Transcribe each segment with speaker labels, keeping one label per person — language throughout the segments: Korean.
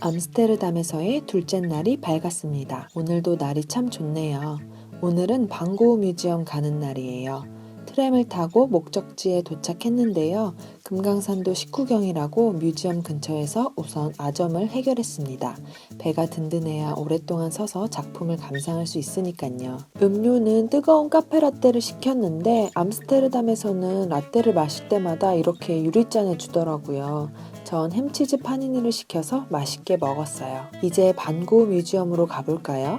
Speaker 1: 암스테르담에서의 둘째 날이 밝았습니다. 오늘도 날이 참 좋네요. 오늘은 방고우 뮤지엄 가는 날이에요. 트램을 타고 목적지에 도착했는데요. 금강산도 식후경이라고 뮤지엄 근처에서 우선 아점을 해결했습니다. 배가 든든해야 오랫동안 서서 작품을 감상할 수 있으니까요. 음료는 뜨거운 카페라떼를 시켰는데 암스테르담에서는 라떼를 마실 때마다 이렇게 유리잔에 주더라고요. 전 햄치즈 파니니를 시켜서 맛있게 먹었어요. 이제 반고우 뮤지엄으로 가볼까요?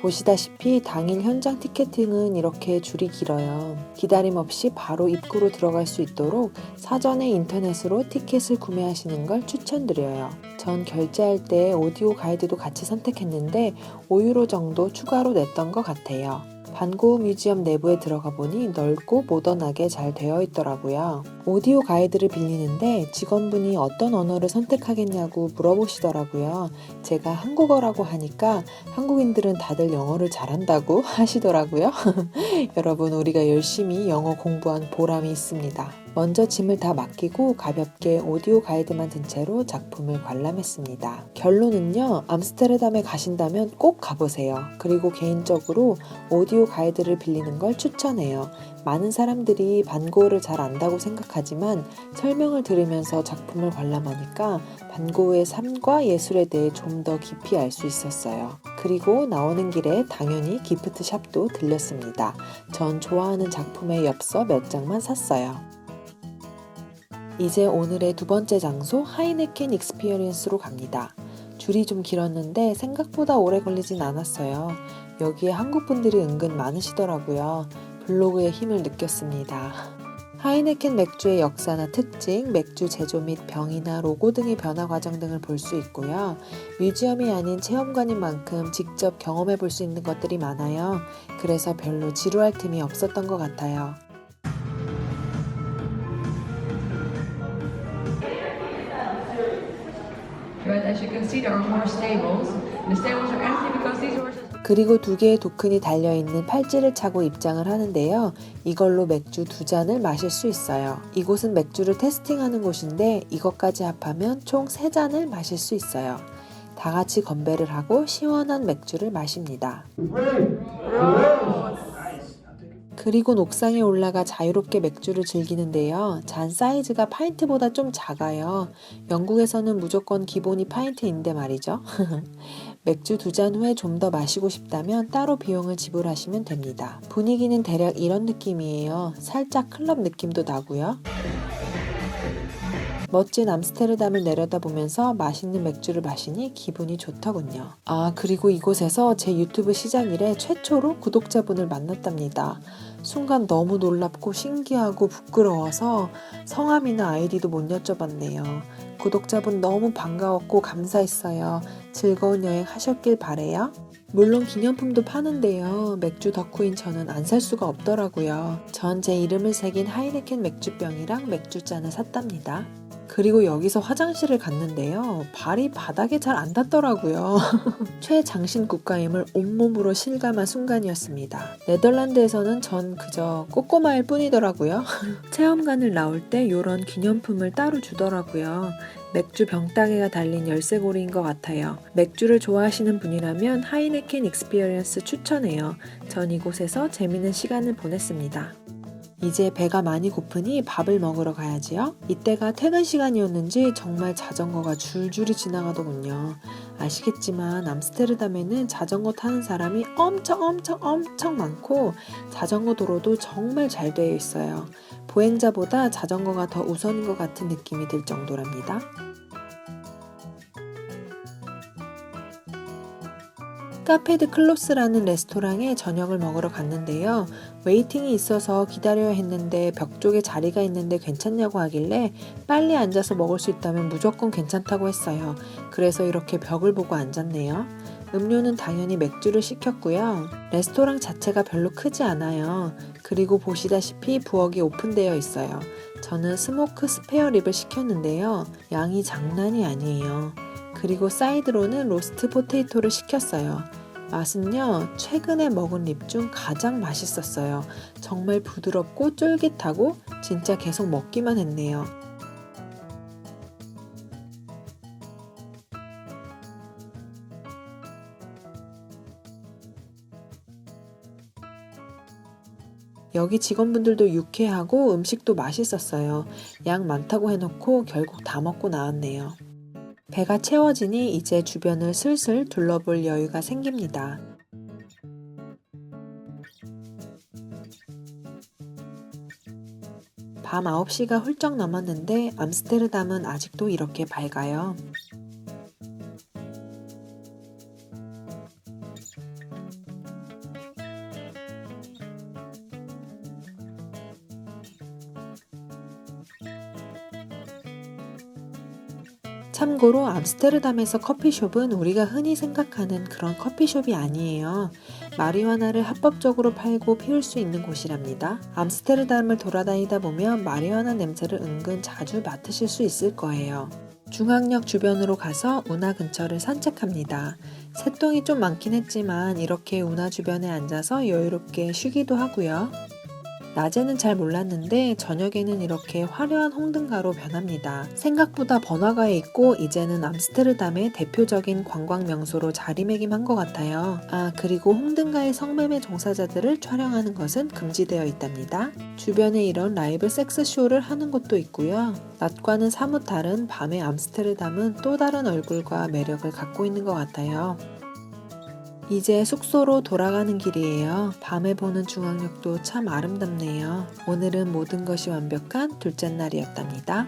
Speaker 1: 보시다시피 당일 현장 티켓팅은 이렇게 줄이 길어요. 기다림 없이 바로 입구로 들어갈 수 있도록 사전에 인터넷으로 티켓을 구매하시는 걸 추천드려요. 전 결제할 때 오디오 가이드도 같이 선택했는데 5유로 정도 추가로 냈던 것 같아요. 반고우 뮤지엄 내부에 들어가 보니 넓고 모던하게 잘 되어 있더라고요. 오디오 가이드를 빌리는데 직원분이 어떤 언어를 선택하겠냐고 물어보시더라고요. 제가 한국어라고 하니까 한국인들은 다들 영어를 잘한다고 하시더라고요. 여러분, 우리가 열심히 영어 공부한 보람이 있습니다. 먼저 짐을 다 맡기고 가볍게 오디오 가이드만 든 채로 작품을 관람했습니다. 결론은요, 암스테르담에 가신다면 꼭 가보세요. 그리고 개인적으로 오디오 가이드를 빌리는 걸 추천해요. 많은 사람들이 반고우를 잘 안다고 생각하지만 설명을 들으면서 작품을 관람하니까 반고우의 삶과 예술에 대해 좀 더 깊이 알 수 있었어요. 그리고 나오는 길에 당연히 기프트 샵도 들렸습니다. 전 좋아하는 작품의 엽서 몇 장만 샀어요. 이제 오늘의 두 번째 장소 하이네켄 익스피리언스로 갑니다. 줄이 좀 길었는데 생각보다 오래 걸리진 않았어요. 여기에 한국 분들이 은근 많으시더라고요. 블로그의 힘을 느꼈습니다. 하이네켄 맥주의 역사나 특징, 맥주 제조 및 병이나 로고 등의 변화 과정 등을 볼 수 있고요. 뮤지엄이 아닌 체험관인 만큼 직접 경험해 볼 수 있는 것들이 많아요. 그래서 별로 지루할 틈이 없었던 것 같아요.
Speaker 2: But as you can see, there are more stables. The stables are empty because these horses.
Speaker 1: 그리고 두 개의 도큰이 달려있는 팔찌를 차고 입장을 하는데요. 이걸로 맥주 두 잔을 마실 수 있어요. 이곳은 맥주를 테스팅하는 곳인데 이것까지 합하면 총 세 잔을 마실 수 있어요. 다 같이 건배를 하고 시원한 맥주를 마십니다. 그리고 옥상에 올라가 자유롭게 맥주를 즐기는데요. 잔 사이즈가 파인트보다 좀 작아요. 영국에서는 무조건 기본이 파인트인데 말이죠. 맥주 두 잔 후에 좀 더 마시고 싶다면 따로 비용을 지불하시면 됩니다. 분위기는 대략 이런 느낌이에요. 살짝 클럽 느낌도 나고요. 멋진 암스테르담을 내려다보면서 맛있는 맥주를 마시니 기분이 좋더군요. 아, 그리고 이곳에서 제 유튜브 시작 이래 최초로 구독자분을 만났답니다. 순간 너무 놀랍고 신기하고 부끄러워서 성함이나 아이디도 못 여쭤봤네요. 구독자분 너무 반가웠고 감사했어요. 즐거운 여행 하셨길 바래요. 물론 기념품도 파는데요. 맥주 덕후인 저는 안 살 수가 없더라고요. 전 제 이름을 새긴 하이네켄 맥주병이랑 맥주잔을 샀답니다. 그리고 여기서 화장실을 갔는데요. 발이 바닥에 잘 안 닿더라고요. 최장신 국가임을 온몸으로 실감한 순간이었습니다. 네덜란드에서는 전 그저 꼬꼬마일 뿐이더라고요. 체험관을 나올 때 이런 기념품을 따로 주더라고요. 맥주 병따개가 달린 열쇠고리인 것 같아요. 맥주를 좋아하시는 분이라면 하이네켄 익스피리언스 추천해요. 전 이곳에서 재밌는 시간을 보냈습니다. 이제 배가 많이 고프니 밥을 먹으러 가야지요. 이때가 퇴근 시간이었는지 정말 자전거가 줄줄이 지나가더군요. 아시겠지만 암스테르담에는 자전거 타는 사람이 엄청 엄청 엄청 많고 자전거 도로도 정말 잘 되어 있어요. 보행자보다 자전거가 더 우선인 것 같은 느낌이 들 정도랍니다. 카페드 클로스라는 레스토랑에 저녁을 먹으러 갔는데요. 웨이팅이 있어서 기다려야 했는데 벽 쪽에 자리가 있는데 괜찮냐고 하길래 빨리 앉아서 먹을 수 있다면 무조건 괜찮다고 했어요. 그래서 이렇게 벽을 보고 앉았네요. 음료는 당연히 맥주를 시켰고요. 레스토랑 자체가 별로 크지 않아요. 그리고 보시다시피 부엌이 오픈되어 있어요. 저는 스모크 스페어 립을 시켰는데요. 양이 장난이 아니에요. 그리고 사이드로는 로스트 포테이토를 시켰어요. 맛은요, 최근에 먹은 립 중 가장 맛있었어요. 정말 부드럽고 쫄깃하고 진짜 계속 먹기만 했네요. 여기 직원분들도 유쾌하고 음식도 맛있었어요. 양 많다고 해놓고 결국 다 먹고 나왔네요. 배가 채워지니 이제 주변을 슬슬 둘러볼 여유가 생깁니다. 밤 9시가 훌쩍 넘었는데 암스테르담은 아직도 이렇게 밝아요. 참고로 암스테르담에서 커피숍은 우리가 흔히 생각하는 그런 커피숍이 아니에요. 마리화나를 합법적으로 팔고 피울 수 있는 곳이랍니다. 암스테르담을 돌아다니다 보면 마리화나 냄새를 은근 자주 맡으실 수 있을 거예요. 중앙역 주변으로 가서 운하 근처를 산책합니다. 새똥이 좀 많긴 했지만 이렇게 운하 주변에 앉아서 여유롭게 쉬기도 하고요. 낮에는 잘 몰랐는데 저녁에는 이렇게 화려한 홍등가로 변합니다. 생각보다 번화가에 있고 이제는 암스테르담의 대표적인 관광 명소로 자리매김한 것 같아요. 아 그리고 홍등가의 성매매 종사자들을 촬영하는 것은 금지되어 있답니다. 주변에 이런 라이브 섹스 쇼를 하는 곳도 있고요. 낮과는 사뭇 다른 밤의 암스테르담은 또 다른 얼굴과 매력을 갖고 있는 것 같아요. 이제 숙소로 돌아가는 길이에요. 밤에 보는 중앙역도 참 아름답네요. 오늘은 모든 것이 완벽한 둘째 날이었답니다.